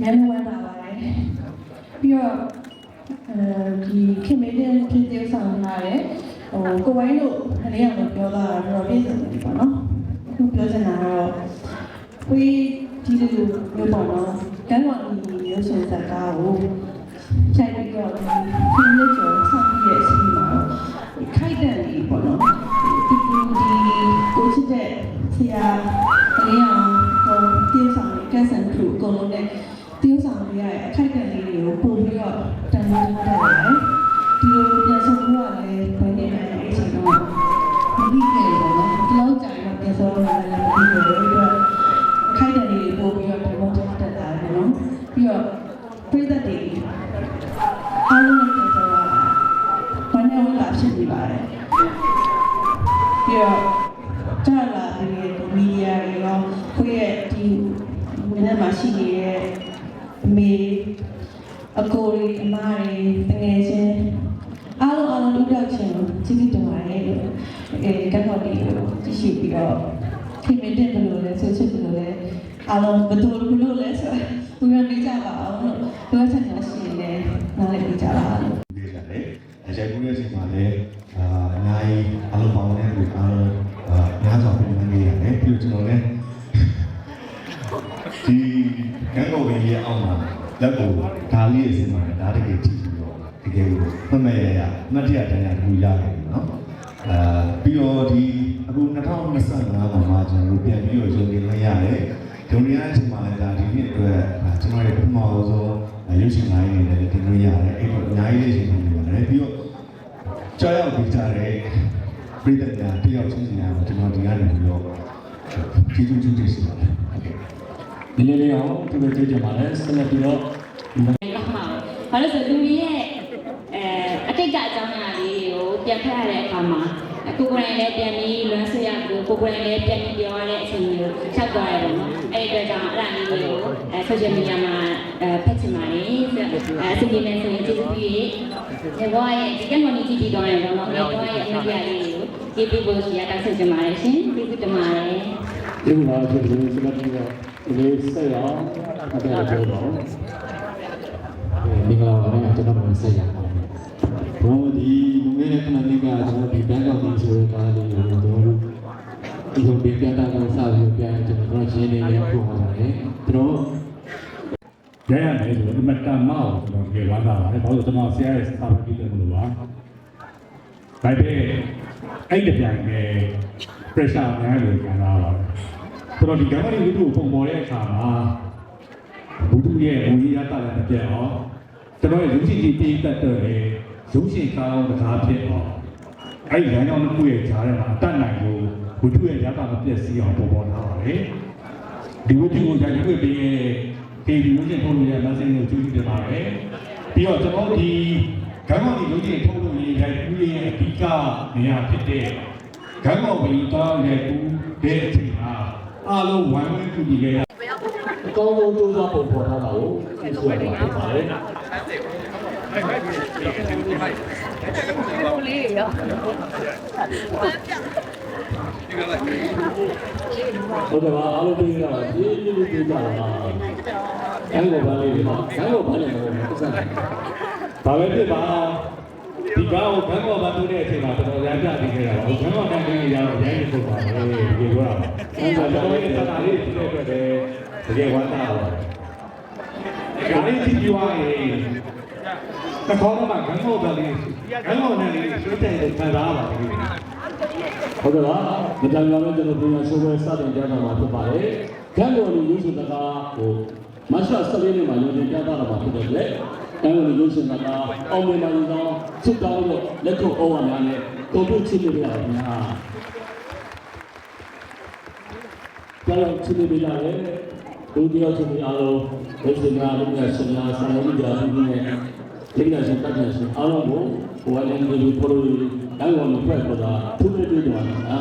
ညနေဝမ်းပါပါတယ်ပြီးတော့အဲဒီခင်မေတဲ့ဖြစ်သေးဆောင်လာတယ်ဟိုကိုဝိုင်းတို့ခလေးအောင်ပြောတာတော့ပြည့်စုံတယ်ပေါ့နော်ခုပြောချင်တာကတော့ဝေးဒီလိုမျိုးပေါ့နော်ကန်းတော်ဒီရုပ်ရှင်ဇာတ်ကားကို တော့တန်ဖိုးထားတယ်ဒီလိုပြန်ဆောင်ဖို့ကလည်းဘယ်နေမှာလဲအချိန်တော့မပြီးခဲ့ဘူးနော်ဒီလောက်ကြာတော့ပြန်ဆောင်ရလည်းမပြီးခဲ့ဘူးပြီးတော့အခိုက်အတန့်လေးတွေပို့ပြီးတော့တန်ဖိုးထားတတ်တာပဲနော်ပြီးတော့ပြိတ္တတွေအားလုံးနဲ့ပြန်ဆောင်ရဘာနဲ့ဝလာဖြစ်နေပါတယ်ပြီးတော့ကြာလာပြီးမီဒီယာတွေရောကိုယ့်ရဲ့ဒီဝင်ထဲမှာရှိနေတဲ့အမေ အကိုတွေအမတွေတငယ်ချင်းအားလုံးအားလုံးတို့ရောက်ချင်းကျေးဇူးတင်ပါတယ်လို့အဲကတ်တော်လေးကိုကြည့်ရှိပြီးတော့ခင်မတဲ့ဘယ်လိုလဲဆိုချစ်ဘယ်လိုလဲအားလုံးဘယ်လိုဘယ်လိုလဲဆိုတော့ဘယ်လိုနေကြပါအောင်လို့ပြောချင်တာရှိရင်လည်းနားလည်ပြကြပါလို့နေကြတယ်အကြိုက်ဘူးရဲ့အချိန်မှာလည်းအာအများကြီးအလုံးပေါင်းတဲ့လူအားလုံးအာများစွာပြင်နေရတယ်ပြီးတော့ကျွန်တော်လည်းဒီကံကောင်းကြီးရဲ့အောက်မှာ လက်ကိုဒါလေးရဲ့အစင်မှာဒါတကယ်ကြည့်ပြီးတော့တကယ်ကိုမှတ်မဲ့ရရအမှတ်တရတရားတခုရတယ်နော်အာပြီးတော့ဒီအခု2025မှာမှာကျွန်တော်တို့ပြန်ပြီးတော့ရုံနေလိုက်ရတယ်ရုံနေရတဲ့အချိန်မှာလည်းဒါဒီနှစ်အတွက်ကျွန်တော်ရဲ့ပထမဆုံးရုပ်ရှင်လိုင်းနေလည်းတင်လို့ရတယ်အဲ့တော့အများကြီးလေးရှင်နေပါတယ်ပြီးတော့ကြောက်ရောက်ပြီးကြတဲ့ပြည်သက်များတယောက်ချင်းစီများကျွန်တော်ဒီကနေပြီးတော့ကျေးဇူးတင်ရှိပါတယ် နည်းနည်းလေးအောင်သူတို့ကြည့်ကြပါလေဆက်လက်ပြီးတော့လောက်မှာဘာလို့ဆိုလူတွေရဲ့အဲအတိတ်ကအကြောင်းအရာလေးကိုပြန်ဖတ်ရတဲ့အခါမှာကိုကိုယ်တိုင်လည်းပြန်ပြီးလွမ်းဆွရပြီးကိုကိုယ်တိုင်လည်းပြန်ပြီးပြောရတဲ့အချိန်မျိုးချက်သွားရတော့နော်အဲ့ဒီအတွက်ကြောင့်အဲ့ဒါလေးတွေကိုအဲ social media မှာအဲဖတ်ချင်ပါတယ်အဲအစီအစဉ်နဲ့ဆိုရင်ကျေးဇူးပြုရေးဒီဘောရဲ့ဒီကနေ့နေ့ကြည့်ပြီးတော့ရတော့နော်ဒီဘောရဲ့အမြတ်လေးကိုကြည့်ပြီးဖို့ရှိရတောက်ဆက်ချင်ပါတယ်ရှင်ကျေးဇူးတင်ပါတယ် ဒီမှာဒီလိုဆက်လက်ပြီးတော့ဒီလေးဆက်ရအောင်အပြည့်ပြောပါဦးမင်္ဂလာပါခင်ဗျာကျွန်တော်တို့ဆက်ရအောင်ဘုံဒီလူငယ်တဲ့ခဏလေးကကျွန်တော်ဒီဘန်ကောက်ကြီးဆိုတဲ့ကားလေးကိုကျွန်တော်တို့ဒီလိုပြန်ပြန်တာကစားပြီးပြန်ကျွန်တော်တို့ရှင်းနေရဖို့ဟောပါတယ်ကျွန်တော်ရရမယ်ဆိုတော့အမတန်မအောင်ကျွန်တော်ပြေဝမ်းသာပါတယ်ဘာလို့ကျွန်တော်ဆရာရဲ့စာပေကြည့်တယ်မလို့ပါဒါပေမဲ့အဲ့ဒီပြန်နဲ့ pressure အများကြီးခံစားရပါတယ် ဆိုတော့ဒီကမ္ဘာလေးဝိတုကိုပုံပေါ်တဲ့အခါမှာဘုဒ္ဓရဲ့ဝိရိယတလည်းမပြတ်အောင်ကျွန်တော်ရဲ့လူရှိကြီးပြည်သက်တဲ့ရုပ်ရှင်ကောင်းတကားဖြစ်အောင်အဲ့ဒီလမ်းကြောင်းတစ်ခုရဲ့ဈာထဲမှာအတတ်နိုင်လို့ဘုဒ္ဓရဲ့ရတာမပြတ်စီအောင်ပုံပေါ်ထားပါတယ်ဒီဝတ္ထုကိုဂျာတိဝေပေးရဲ့ဒီဒီဝိဇ္ဇထုတ်လို့ရမဆင်းကိုကျူးကျူးတင်ပါတယ်ပြီးတော့ကျွန်တော်တို့ဒီဂမ်းမောင်ဒီလူကြီးထုတ်လို့ရတဲ့ဦးရဲ့အဓိကနေရာဖြစ်တဲ့ဂမ်းမောင်ဘီတောင်းရဲ့ဦးတဲ့ အချိန်ဟာအားလုံးဝိုင်းဝန်းကြည့်ကြရအကောင်းဆုံးကြိုးစားပုံပေါ်ထားတာကိုသိဆိုရမှာဖြစ်ပါတယ်ဟုတ်တယ်ပါအားလုံးပြီးကြတာဒီဒီလိုပြီးကြတာပါအဲလိုပါလေးတွေပါအဲလိုပါလေးတွေပတ်စံဘာပဲဖြစ်ပါဒီကောင်းကိုဘန်ကောဘာတူတဲ့အချိန်မှာကျွန်တော်ရပြပြီးခဲ့တာပါဘန်ကောနဲ့ပြီးရတော့ရိုင်းနေထုတ်ပါလေဒီလို ရပါအဲဒါကျွန်တော်ရဲ့တတာလေးဖြစ်တဲ့အတွက်လည်းတကယ်ဝမ်းသာပါဒါလေးကြည့်ကြွားရင်တခေါင်းမှာဂန်ကောပဲလေးဂန်ကောနဲ့လေးဆွေးတဲ့ခံစားပါဘူးဟုတ်ကဲ့ပါမတန်ကြတော့ကျွန်တော်ပြန်ဆိုပွဲစတင်ကြတာမှာဖြစ်ပါတယ်ကံတော်လူရုပ်ရှင်တကားကိုမတ်လ17ရက်နေ့မှာရုံတင်ပြသတာမှာဖြစ်တဲ့လေကံတော်လူရုပ်ရှင်တကားအောင်မြင်ပါရင်တော့ချစ်တောင်းလို့လက်ခုပ်အော်ဝါများနဲ့တုံ့ပြန်ချစ်လို့ရပါများ ကြောက်ချစ်လို့ရတယ်ဒုတိယချစ်လို့အားလုံးဘုရားလူများရှင်များဆံလို့ကြာပြီးနေလိမ့်လာရှင်တတ်ရရှင်အားလုံးကိုဘဝလည်းဒီလိုပို့လို့တိုင်းဝန်ကိုဖက်ပေါ်တာသူတွေတွေ့ကြတာအာ